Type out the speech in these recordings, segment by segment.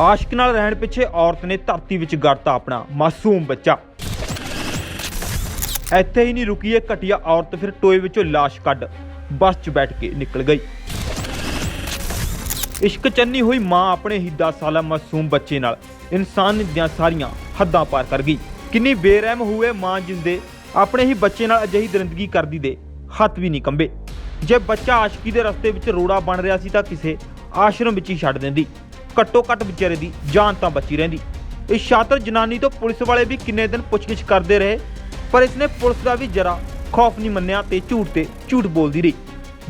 ਆਸ਼ਕ ਨਾਲ ਰਹਿਣ ਪਿੱਛੇ ਔਰਤ ਨੇ ਧਰਤੀ ਵਿੱਚ ਗੱਡਤਾ ਆਪਣਾ ਮਾਸੂਮ ਬੱਚਾ। ਇੱਥੇ ਹੀ ਨਹੀਂ ਰੁਕੀ ਇਹ ਘਟੀਆ ਔਰਤ, ਫਿਰ ਟੋਏ ਵਿੱਚੋਂ ਲਾਸ਼ ਕੱਢ ਬੱਸ 'ਚ ਬੈਠ ਕੇ ਨਿਕਲ ਗਈ। ਇਸ਼ਕ ਚੰਨੀ ਹੋਈ ਮਾਂ ਆਪਣੇ ਹੀ 10 ਸਾਲਾ ਮਾਸੂਮ ਬੱਚੇ ਨਾਲ ਇਨਸਾਨ ਦੀਆਂ ਸਾਰੀਆਂ ਹੱਦਾਂ ਪਾਰ ਕਰ ਗਈ। ਕਿੰਨੀ ਬੇਰਹਿਮ ਹੋਏ ਮਾਂ ਜਿੰਦੇ ਆਪਣੇ ਹੀ ਬੱਚੇ ਨਾਲ ਅਜਿਹੀ ਦਰਿੰਦਗੀ ਕਰਦੀ ਦੇ ਹੱਥ ਵੀ ਨਹੀਂ ਕੰਬੇ। ਜੇ ਬੱਚਾ ਆਸ਼ਕੀ ਦੇ ਰਸਤੇ ਵਿੱਚ ਰੋੜਾ ਬਣ ਰਿਹਾ ਸੀ ਤਾਂ ਕਿਸੇ ਆਸ਼ਰਮ ਵਿੱਚ ਹੀ ਛੱਡ ਦਿੰਦੀ। ਘੱਟੋ ਘੱਟ ਵਿਚਾਰੇ ਦੀ ਜਾਨ ਤਾਂ ਬਚੀ ਰਹਿੰਦੀ। ਇਸ ਸ਼ਾਤਰ ਜਨਾਨੀ ਤੋਂ ਪੁਲਿਸ ਵਾਲੇ ਵੀ ਕਿੰਨੇ ਦਿਨ ਪੁੱਛਗਿੱਛ ਕਰਦੇ ਰਹੇ ਪਰ ਇਸਨੇ ਪੁਲਿਸ ਦਾ ਵੀ ਜਰਾ ਖੌਫ ਨਹੀਂ ਮੰਨਿਆ ਤੇ ਝੂਠ ਤੇ ਝੂਠ ਬੋਲਦੀ ਰਹੀ।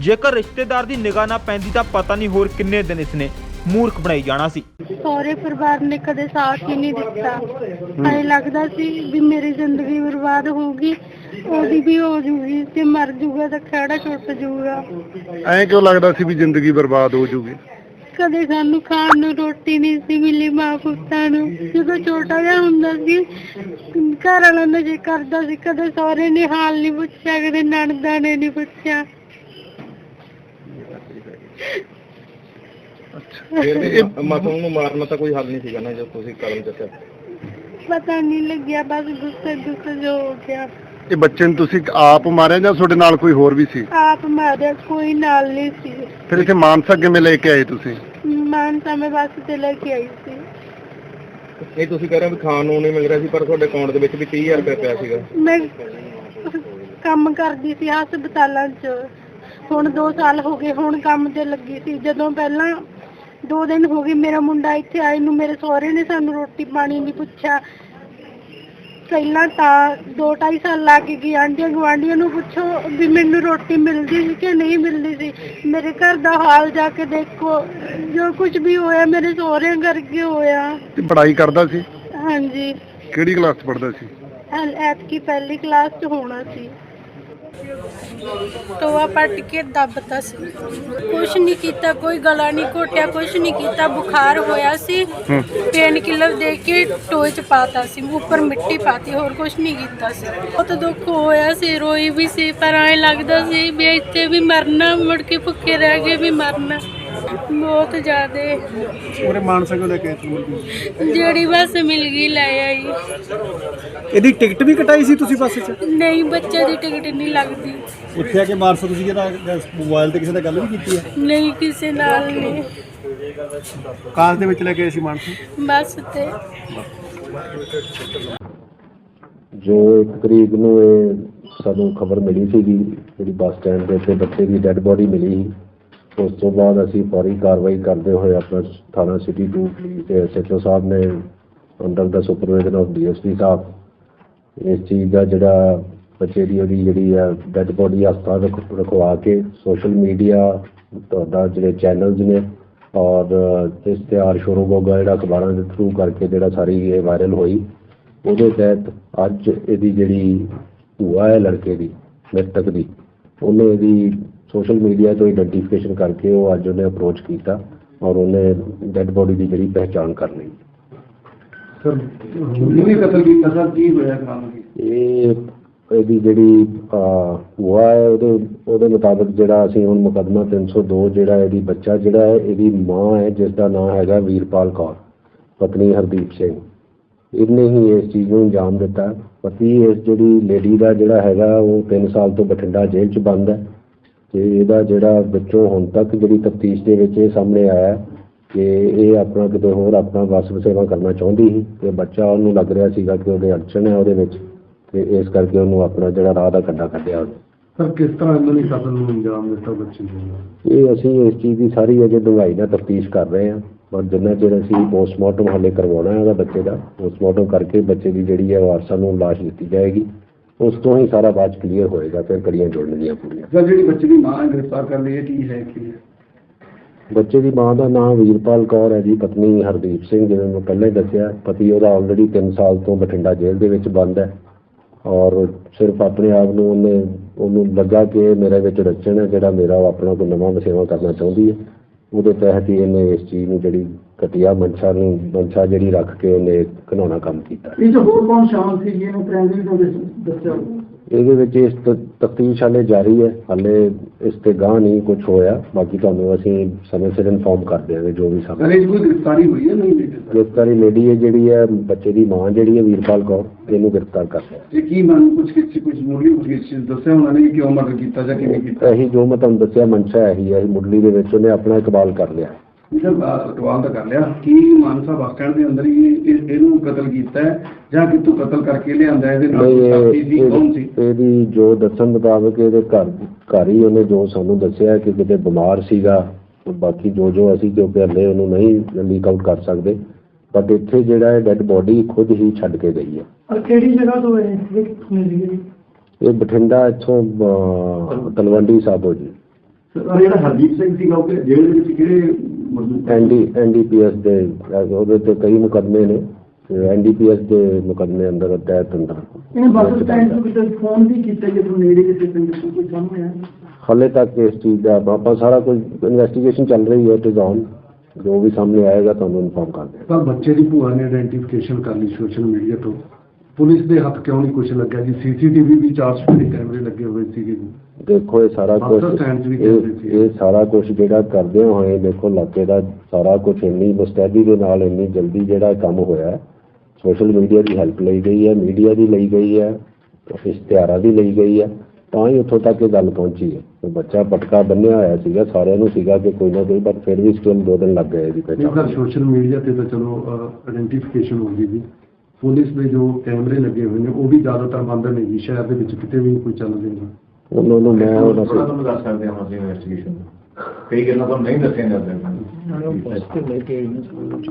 ਜੇਕਰ ਰਿਸ਼ਤੇਦਾਰ ਦੀ ਨਿਗਾਹ ਨਾ ਪੈਂਦੀ ਤਾਂ ਪਤਾ ਨਹੀਂ ਹੋਰ ਕਿੰਨੇ ਦਿਨ ਇਸਨੇ ਮੂਰਖ ਬਣਾਈ ਜਾਣਾ ਸੀ। ਸਹੁਰੇ ਪਰਿਵਾਰ ਨੇ ਕਦੇ ਸਾਥ ਹੀ ਨਹੀਂ ਦਿੱਤਾ। ਐ ਲੱਗਦਾ ਸੀ ਵੀ ਮੇਰੀ ਜ਼ਿੰਦਗੀ ਬਰਬਾਦ ਹੋਊਗੀ ਉਹਦੀ ਵੀ ਹੋ ਜੂਗੀ ਤੇ ਮਰ ਜੂਗਾ ਤਾਂ ਖੜਾ ਛੁੱਟ ਜੂਗਾ। ਐਂ ਕਿਉਂ ਲੱਗਦਾ ਸੀ ਵੀ ਜ਼ਿੰਦਗੀ ਬਰਬਾਦ ਹੋ ਜੂਗੀ? ਕਦੇ ਸਾਨੂੰ ਖਾਣ ਨੂੰ ਰੋਟੀ ਨਹੀਂ ਸੀ ਮਿਲੀ ਮਾਂ ਪੁੱਤਾਂ ਨੂੰ। ਜਦੋਂ ਛੋਟਾ ਜਿਹਾ ਹੁੰਦਾ ਸੀ ਘਰ ਵਾਲਾ ਨਸ਼ੇ ਕਰਦਾ ਸੀ ਕਦੇ ਸਹੁਰੇ ਨੇ ਹਾਲ ਨਹੀਂ ਪੁੱਛਿਆ ਕਦੇ ਨਣਦਾਂ ਨੇ ਨਹੀਂ ਪੁੱਛਿਆ। ਫਿਰ ਵੀ ਮਾਸੂਮ ਨੂੰ ਮਾਰਨਾ ਤਾਂ ਕੋਈ ਹੱਲ ਨਹੀਂ ਸੀਗਾ ਨਾ ਜੋ ਤੁਸੀਂ ਕਦਮ ਚੱਕਿਆ ਪਤਾ ਨਹੀਂ ਲੱਗਿਆ ਬਸ ਗੁੱਸੇ ਗੁੱਸੇ ਜੋ ਹੋ ਗਿਆ। ਇਹ ਬੱਚੇ ਨੂੰ ਤੁਸੀਂ ਆਪ ਮਾਰਿਆ ਜਾਂ ਤੁਹਾਡੇ ਨਾਲ ਕੋਈ ਹੋਰ ਵੀ ਸੀ? ਆਪ ਮਾਰਿਆ ਕੋਈ ਨਾਲ ਨਹੀਂ ਸੀ। ਫਿਰ ਇੱਥੇ ਮਾਨਸਾ ਕਿਵੇਂ ਲੈ ਕੇ ਆਏ ਤੁਸੀਂ? ਮਾਨਸਾ ਮੈਂ ਬੱਸ ਤੇ ਲੈ ਕੇ ਆਈ ਸੀ। ਇਹ ਤੁਸੀਂ ਕਹਿ ਰਹੇ ਹੋ ਵੀ ਖਾਣ ਨੂੰ ਨਹੀਂ ਮਿਲ ਰਿਹਾ ਸੀ ਪਰ ਤੁਹਾਡੇ ਅਕਾਊਂਟ ਦੇ ਵਿੱਚ ਵੀ 30000 ਰੁਪਏ ਪਿਆ ਸੀਗਾ। ਮੈਂ ਕੰਮ ਕਰਦੀ ਸੀ ਹਸਪਤਾਲਾਂ 'ਚ। ਹੁਣ 2 ਸਾਲ ਹੋ ਗਏ ਹੁਣ ਕੰਮ ਤੇ ਲੱਗੀ ਸੀ। ਜਦੋਂ ਪਹਿਲਾਂ 2 ਦਿਨ ਹੋ ਗਏ ਮੇਰਾ ਮੁੰਡਾ ਇੱਥੇ ਆਏ ਨੂੰ ਮੇਰੇ ਸਹੁਰੇ ਨੇ ਸਾਨੂੰ ਰੋਟੀ ਪਾਣੀ ਨਹੀਂ ਪੁੱਛਿਆ। ਪਹਿਲਾਂ ਤਾਂ 2.5 ਸਾਲ ਲੱਗ ਗਏ ਆਂਢੀਆਂ ਗੁਆਂਢੀਆਂ ਨੂੰ ਪੁੱਛੋ ਵੀ ਮੈਨੂੰ ਰੋਟੀ ਮਿਲਦੀ ਸੀ ਕਿ ਨਹੀਂ ਮਿਲਦੀ ਸੀ। ਮੇਰੇ ਘਰ ਦਾ ਹਾਲ ਜਾ ਕੇ ਦੇਖੋ ਜੋ ਕੁਝ ਵੀ ਹੋਇਆ ਮੇਰੇ ਸਹੁਰਿਆਂ ਕਰਕੇ ਹੋਇਆ। ਤੇ ਪੜ੍ਹਾਈ ਕਰਦਾ ਸੀ? ਹਾਂਜੀ। ਕਿਹੜੀ ਕਲਾਸ 'ਚ ਪੜ੍ਹਦਾ ਸੀ? ਐਤਕੀ ਪਹਿਲੀ ਕਲਾਸ 'ਚ ਹੋਣਾ ਸੀ। ਟੋਆ ਪੱਟ ਕੇ ਦੱਬਤਾ ਸੀ। ਕੁਛ ਨਹੀਂ ਕੀਤਾ ਕੋਈ ਗਲਾ ਨਹੀਂ ਘੋਟਿਆ ਕੁਛ ਨਹੀਂ ਕੀਤਾ ਬੁਖਾਰ ਹੋਇਆ ਸੀ। ਪੇਨ ਕਿਲਰ ਦੇ ਕੇ ਟੋਏ 'ਚ ਪਾਤਾ ਸੀ ਉੱਪਰ ਮਿੱਟੀ ਪਾਤੀ ਹੋਰ ਕੁਛ ਨਹੀਂ ਕੀਤਾ ਸੀ। ਬਹੁਤ ਦੁੱਖ ਹੋਇਆ ਸੀ ਰੋਈ ਵੀ ਸੀ ਪਰ ਐਂ ਲੱਗਦਾ ਸੀ ਵੀ ਇੱਥੇ ਵੀ ਮਰਨਾ ਮੁੜ ਕੇ ਭੁੱਖੇ ਰਹਿ ਕੇ ਵੀ ਮਰਨਾ। ਬਹੁਤ ਜ਼ਿਆਦੇ। ਉਹਰੇ ਮਾਨਸਾ ਕਿਉਂ ਲੈ ਕੇ ਆਏ ਤੁਸੀਂ ਜਿਹੜੀ ਬੱਸ ਮਿਲ ਗਈ ਲੈ ਆਈ। ਇਹਦੀ ਟਿਕਟ ਵੀ ਕਟਾਈ ਸੀ ਤੁਸੀਂ ਬੱਸ 'ਚ? ਨਹੀਂ ਬੱਚੇ ਦੀ ਟਿਕਟ ਨਹੀਂ ਲੱਗਦੀ। ਉੱਥੇ ਆ ਕੇ ਮਾਨਸਾ ਤੁਸੀਂ ਜਿਹੜਾ ਮੋਬਾਈਲ ਤੇ ਕਿਸੇ ਨਾਲ ਗੱਲ ਵੀ ਕੀਤੀ ਹੈ? ਨਹੀਂ ਕਿਸੇ ਨਾਲ ਨਹੀਂ। ਕਾਰ ਦੇ ਵਿੱਚ ਲੈ ਕੇ ਆਏ ਸੀ ਮਾਨਸਾ? ਬੱਸ ਤੇ। ਜੋ ਇੱਕ ਤਰੀਕ ਨੂੰ ਇਹ ਸਾਨੂੰ ਖਬਰ ਮਿਲੀ ਸੀਗੀ ਜਿਹੜੀ ਬੱਸ ਸਟੈਂਡ ਦੇ ਉੱਤੇ ਬੱਚੇ ਦੀ ਡੈੱਡ ਬੋਡੀ ਮਿਲੀ ਸੀ। ਉਸ ਤੋਂ ਬਾਅਦ ਅਸੀਂ ਫੌਰੀ ਕਾਰਵਾਈ ਕਰਦੇ ਹੋਏ ਆਪਣਾ ਥਾਣਾ ਸਿਟੀ 2 ਤੇ ਐਸਐਚਓ ਸਾਹਿਬ ਨੇ ਅੰਡਰ ਦਾ ਸੁਪਰਵਾਈਜ਼ਰ ਆਫ ਡੀਐਸਪੀ ਸਾਹਿਬ, ਇਸ ਚੀਜ਼ ਦਾ ਜਿਹੜਾ ਬੱਚੇ ਦੀ ਉਹਦੀ ਜਿਹੜੀ ਆ ਡੈੱਡ ਬੋਡੀ ਹਸਪਤਾਲ ਰਖ- ਰਖਵਾ ਕੇ ਸੋਸ਼ਲ ਮੀਡੀਆ ਤੁਹਾਡਾ ਜਿਹੜੇ ਚੈਨਲਸ ਨੇ ਔਰ ਇਸ ਇਸ਼ਤਿਹਾਰ ਸ਼ੋਰੂ ਹੋਗਾ ਜਿਹੜਾ ਅਖਬਾਰਾਂ ਦੇ ਥਰੂ ਕਰਕੇ ਜਿਹੜਾ ਸਾਰੀ ਇਹ ਵਾਇਰਲ ਹੋਈ। ਉਹਦੇ ਤਹਿਤ ਅੱਜ ਇਹਦੀ ਜਿਹੜੀ ਭੂਆ ਹੈ ਲੜਕੇ ਦੀ, ਮ੍ਰਿਤਕ ਦੀ, ਉਹਨੇ ਇਹਦੀ ਸੋਸ਼ਲ ਮੀਡੀਆ ਤੋਂ ਆਈਡੈਂਟੀਫਿਕੇਸ਼ਨ ਕਰਕੇ ਉਹ ਅੱਜ ਉਹਨੇ ਅਪਰੋਚ ਕੀਤਾ ਔਰ ਉਹਨੇ ਡੈੱਡ ਬੋਡੀ ਦੀ ਜਿਹੜੀ ਪਹਿਚਾਣ ਕਰ ਲਈ। ਸਰ ਜਿਹਨੇ ਕਤਲ ਕੀਤਾ ਸਰ? ਕੀ ਹੋਇਆ ਕਾਰਨ ਇਹ ਇਹਦੀ ਜਿਹੜੀ ਅਹ, ਭੂਆ ਹੈ ਉਹਦੇ ਉਹਦੇ ਮੁਤਾਬਕ ਜਿਹੜਾ ਅਸੀਂ ਹੁਣ ਮੁਕੱਦਮਾ 302 ਜਿਹੜਾ ਇਹਦੀ ਬੱਚਾ ਜਿਹੜਾ ਹੈ ਇਹਦੀ ਮਾਂ ਹੈ ਜਿਸ ਦਾ ਨਾਮ ਹੈਗਾ ਵੀਰਪਾਲ ਕੌਰ ਪਤਨੀ ਹਰਦੀਪ ਸਿੰਘ। ਇਹਨੇ ਹੀ ਇਸ ਚੀਜ਼ ਨੂੰ ਅੰਜਾਮ ਦਿੱਤਾ। ਪਤੀ ਇਸ ਜਿਹੜੀ ਲੇਡੀ ਦਾ ਜਿਹੜਾ ਹੈਗਾ ਉਹ 3 ਸਾਲ ਤੋਂ ਬਠਿੰਡਾ ਜੇਲ੍ਹ 'ਚ ਬੰਦ ਹੈ। ਤੇ ਇਹਦਾ ਜਿਹੜਾ ਵਿੱਚੋਂ ਹੁਣ ਤੱਕ ਜਿਹੜੀ ਤਫਤੀਸ਼ ਦੇ ਵਿੱਚ ਇਹ ਸਾਹਮਣੇ ਆਇਆ ਕਿ ਇਹ ਆਪਣਾ ਕਿਤੇ ਹੋਰ ਆਪਣਾ ਵਸ ਵਸੇਵਾ ਕਰਨਾ ਚਾਹੁੰਦੀ ਸੀ ਤੇ ਬੱਚਾ ਉਹਨੂੰ ਲੱਗ ਰਿਹਾ ਸੀਗਾ ਕਿ ਉਹਦੇ ਅੜਚਣ ਹੈ ਉਹਦੇ ਵਿੱਚ ਤੇ ਇਸ ਕਰਕੇ ਉਹਨੂੰ ਆਪਣਾ ਜਿਹੜਾ ਰਾਹ ਦਾ ਕੰਡਾ ਕੱਢਿਆ ਉਹਨੇ। ਸਰ ਕਿਸ ਤਰ੍ਹਾਂ ਇਹਨਾਂ ਨੇ ਕਤਲ ਨੂੰ ਅੰਜਾਮ ਦਿੱਤਾ ਬੱਚੇ ਨੂੰ? ਇਹ ਅਸੀਂ ਇਸ ਚੀਜ਼ ਦੀ ਸਾਰੀ ਅਜੇ ਡੂੰਘਾਈ ਨਾਲ ਤਫਤੀਸ਼ ਕਰ ਰਹੇ ਹਾਂ ਪਰ ਜਿੰਨਾ ਚਿਰ ਅਸੀਂ ਪੋਸਟਮਾਰਟਮ ਹਾਲੇ ਕਰਵਾਉਣਾ ਹੈ ਉਹਦਾ ਬੱਚੇ ਦਾ ਪੋਸਟਮਾਰਟਮ ਕਰਕੇ ਬੱਚੇ ਦੀ ਜਿਹੜੀ ਹੈ ਵਾਰਸਾਂ ਨੂੰ ਲਾਸ਼ ਦਿੱਤੀ ਜਾਏਗੀ। ਉਸ ਤੋਂ ਹੀ ਸਾਰਾ ਬਾਅਦ ਕਲੀਅਰ ਹੋਏਗਾ ਫਿਰ ਕੜੀਆਂ ਜੋੜਨਗੀਆਂ ਪੂਰੀਆਂ। ਸਰ ਜਿਹੜੀ ਬੱਚੇ ਦੀ ਮਾਂ ਗ੍ਰਿਫਤਾਰ ਕਰ ਲਈ ਹੈ ਕੀ ਹੈ ਕੀ ਹੈ? ਬੱਚੇ ਦੀ ਮਾਂ ਦਾ ਨਾਮ ਵੀਰਪਾਲ ਕੌਰ ਹੈ ਜੀ ਪਤਨੀ ਹਰਦੀਪ ਸਿੰਘ ਜਿਵੇਂ ਮੈਂ ਪਹਿਲਾਂ ਹੀ ਦੱਸਿਆ। ਪਤੀ ਉਹਦਾ ਆਲਰੇਡੀ 3 ਸਾਲ ਤੋਂ ਬਠਿੰਡਾ ਜੇਲ੍ਹ ਦੇ ਵਿੱਚ ਬੰਦ ਹੈ। ਔਰ ਸਿਰਫ ਆਪਣੇ ਆਪ ਨੂੰ ਉਹਨੇ ਉਹਨੂੰ ਲੱਗਾ ਕਿ ਮੇਰੇ ਵਿੱਚ ਰਚਣ ਹੈ ਜਿਹੜਾ ਮੇਰਾ ਉਹ ਆਪਣਾ ਕੋਈ ਨਵਾਂ ਵਸੇਵਾ ਕਰਨਾ ਚਾਹੁੰਦੀ ਹੈ। ਉਹਦੇ ਤਹਿਤ ਹੀ ਇਹਨੇ ਇਸ ਚੀਜ਼ ਨੂੰ ਜਿਹੜੀ ਘਟੀਆ ਮਨਸ਼ਾ ਨੂੰ, ਮਨਸ਼ਾ ਜਿਹੜੀ ਰੱਖ ਕੇ ਉਹਨੇ ਘਿਨਾਉਣਾ ਕੰਮ ਕੀਤਾ। ਇਹ ਜੋ ਹੋਰ ਕੌਣ ਸ਼ਾਮਲ ਸੀ ਜੀ ਪ੍ਰਾਇਮਰੀ ਤੋਂ ਦੱਸਿਆ ਇਹਦੇ ਵਿੱਚ ਇਸ ਤਫਤੀਸ਼ ਹਾਲੇ ਜਾਰੀ ਹੈ। ਹਾਲੇ ਇਸ ਤੇ ਗਾਹ ਨਹੀਂ ਕੁਝ ਹੋਇਆ। ਬਾਕੀ ਤੁਹਾਨੂੰ ਅਸੀਂ ਸਮੇਂ ਸਿਰ ਇਨਫੋਰਮ ਕਰ ਦਿਆਂਗੇ ਜੋ ਵੀ ਸਾਹਮਣੇ 'ਚ ਕੋਈ ਗ੍ਰਿਫਤਾਰੀ ਹੋਈ ਹੈ ਨਹੀਂ ਹੋਈ ਗ੍ਰਿਫਤਾਰੀ? ਲੇਡੀ ਹੈ ਜਿਹੜੀ ਹੈ ਬੱਚੇ ਦੀ ਮਾਂ ਜਿਹੜੀ ਹੈ ਵੀਰਪਾਲ ਕੌਰ ਇਹਨੂੰ ਗ੍ਰਿਫਤਾਰ ਕਰ ਲਿਆ। ਇਹ ਕੀ ਮਨ ਕੁਝ ਕਿਸੇ ਕੁਝ ਮੁੱਢਲੀ ਪੁੱਛਗਿੱਛ ਦੱਸਿਆ ਉਹਨਾਂ ਨੇ ਕਿ ਕਿਉਂ ਮਰਡਰ ਕੀਤਾ ਜਾਂ ਕਿਵੇਂ ਕੀਤਾ? ਇਹੀ ਜੋ ਮੈਂ ਤੁਹਾਨੂੰ ਦੱਸਿਆ ਮਨਸ਼ਾ ਇਹੀ ਹੈ ਮੁੱਢਲੀ ਦੇ ਵਿੱਚ ਉਹਨੇ ਆਪਣਾ ਇਕਬਾਲ ਕਰ ਲਿਆ। ਸਰ ਅਕਵਾਲ ਤਾਂ ਕਰ ਲਿਆ ਕੀ ਮਾਨਸਾ ਬੱਸ ਸਟੈਂਡ ਦੇ ਅੰਦਰ ਹੀ ਇਹ- ਇਹਨੂੰ ਕਤਲ ਕੀਤਾ ਹੈ ਜਾਂ ਕਿਤੋਂ ਕਤਲ ਕਰਕੇ ਲਿਆਂਦਾ ਹੈ? ਇਹਦੇ ਨਾਲ ਨਹੀਂ, ਕੋਈ ਇਹ- ਸਾਥੀ ਸੀ ਕੌਣ ਸੀ? ਇਹ- ਇਹਦੀ ਜੋ ਦੱਸਣ ਮੁਤਾਬਕ ਇਹਦੇ ਘਰ ਘਰ ਹੀ ਉਹਨੇ ਜੋ ਸਾਨੂੰ ਦੱਸਿਆ ਕਿ ਕਿਤੇ ਬਿਮਾਰ ਸੀਗਾ ਬਾਕੀ ਜੋ ਜੋ ਅਸੀਂ ਕਿਉਂਕਿ ਹਲੇ ਉਹਨੂੰ ਨਹੀਂ ਲੀਕ ਆਊਟ ਕਰ ਸਕਦੇ ਬਟ ਇੱਥੇ ਜਿਹੜਾ ਹੈ ਡੈੱਡ ਬੋਡੀ ਖੁਦ ਹੀ ਛੱਡ ਕੇ ਗਈ ਹੈ। ਔਰ ਕਿਹੜੀ ਜਗ੍ਹਾ ਤੋਂ ਇਹ ਮਿਲ ਗਈ ਇਹ ਬਠਿੰਡਾ ਇੱਥੋਂ ਅਹ, ਤਲਵੰਡੀ ਸਾਬੋ ਜੀ। ਸਰ ਜਿਹੜਾ ਹਰਦੀਪ ਸਿੰਘ ਸੀਗਾ ਉਹ ਜੇਲ੍ਹ ਦੇ ਵਿੱਚ ਕਿਹੜੇ ਐਨਡੀ ਐਨਡੀਪੀਐਸ ਦੇ ਅਹ, ਉਹਦੇ ਤੇ ਕਈ ਮੁਕੱਦਮੇ ਨੇ ਐਨਡੀਪੀਐਸ ਦੇ ਮੁਕੱਦਮੇ ਅੰਦਰ ਤਹਿਤ ਅੰਦਰ। ਇਹਨੇ ਬੱਸ ਸਟੈਂਡ ਤੋਂ ਕਿਤੇ ਫੋਨ ਵੀ ਕੀਤਾ ਕਿ ਤੂੰ ਨੇੜੇ ਕਿਸੇ ਪਿੰਡ ਤੋਂ ਕੋਈ ਸਾਹਮਣੇ ਆਇਆ। ਹਾਲੇ ਤੱਕ ਇਸ ਚੀਜ਼ ਦਾ ਆਪਾਂ ਸਾਰਾ ਕੁਝ ਇਨਵੈਸਟੀਗੇਸ਼ਨ ਚੱਲ ਰਹੀ ਹੈ ਇਟ ਇਜ਼ ਔਨ ਜੋ ਵੀ ਸਾਹਮਣੇ ਆਏਗਾ ਤੁਹਾਨੂੰ ਇਨਫੋਰਮ ਕਰ ਦਿਆਂਗੇ। ਪਰ ਬੱਚੇ ਦੀ ਭੂਆ ਨੇ ਆਇਡੈਂਟੀਫਿਕੇਸ਼ਨ ਕਰ ਲਈ ਸੋਸ਼ਲ ਮੀਡੀਆ ਤੋਂ। ਪੁਲਿਸ ਦੇ ਹੱਥ ਕਿਉਂ ਨਹੀਂ ਕੁਝ ਲੱਗਿਆ ਜੀ? ਸੀਸੀਟੀਵੀ ਵੀ 400 ਕੈਮਰੇ ਲੱਗੇ ਹੋਏ ਸੀਗੇ ਜੀ। ਦੇਖੋ ਇਹ ਸਾਰਾ ਕੁਝ ਇਹ ਸਾਰਾ ਕੁਝ ਜਿਹੜਾ ਕਰਦੇ ਹੋਏ ਦੇਖੋ ਇਲਾਕੇ ਦਾ ਸਾਰਾ ਕੁਝ ਇੰਨੀ ਮੁਸਤੈਦੀ ਦੇ ਨਾਲ ਇੰਨੀ ਜਲਦੀ ਜਿਹੜਾ ਕੰਮ ਹੋਇਆ ਸੋਸ਼ਲ ਮੀਡੀਆ ਦੀ ਹੈਲਪ ਲਈ ਗਈ ਹੈ ਮੀਡੀਆ ਦੀ ਲਈ ਗਈ ਹੈ ਇਸ਼ਤਿਹਾਰਾਂ ਦੀ ਲਈ ਗਈ ਹੈ। ਤਾਂ ਹੀ ਉੱਥੋਂ ਤੱਕ ਇਹ ਗੱਲ ਪਹੁੰਚੀ ਹੈ। ਬੱਚਾ ਪਟਕਾ ਬੰਨਿਆ ਹੋਇਆ ਸੀਗਾ ਸਾਰਿਆਂ ਨੂੰ ਸੀਗਾ ਕਿ ਕੋਈ ਨਾ ਕੋਈ ਪਰ ਫਿਰ ਵੀ ਸਟਿਲ ਦੋ ਦਿਨ ਲੱਗ ਗਏ ਨਹੀਂ ਸਰ ਪਹਿਚਾਣ ਸੋਸ਼ਲ ਮੀਡੀਆ ਤੇ ਤਾਂ ਚਲੋ ਆਇਡੈਂਟੀਫਿਕੇਸ਼ਨ ਹੋ ਗਈ ਜੀ ਪੁਲਿਸ ਦੇ ਜੋ ਕੈਮਰੇ ਲੱਗੇ ਹੋਏ ਨੇ ਉਹ ਵੀ ਜ਼ਿਆਦਾਤਰ ਬੰਦ ਨੇ ਜੀ ਸ਼ਹਿਰ ਦੇ ਵਿੱਚ ਕਿਤੇ ਵੀ ਨਹੀਂ ਕੋਈ ਚੱਲ ਰਿਹਾ। ਉਹਨਾਂ ਨੂੰ ਮੈਂ ਉਹਨਾਂ ਸੇ ਤੁਹਾਨੂੰ ਦੱਸ ਸਕਦੇ ਹਾਂ ਅਸੀਂ ਇਨਵੈਸਟੀਗੇਸ਼ਨ ਕਈ ਗੱਲਾਂ ਤੁਹਾਨੂੰ ਨਹੀਂ ਦੱਸੀਆਂ ਜਾਂਦੀਆਂ। ਨਾਲੇ ਉਹ ਪੋਸਟਿਵ ਲੈ ਕੇ ਆਈ ਨਾ ਸਕੂਲ ਵਿੱਚ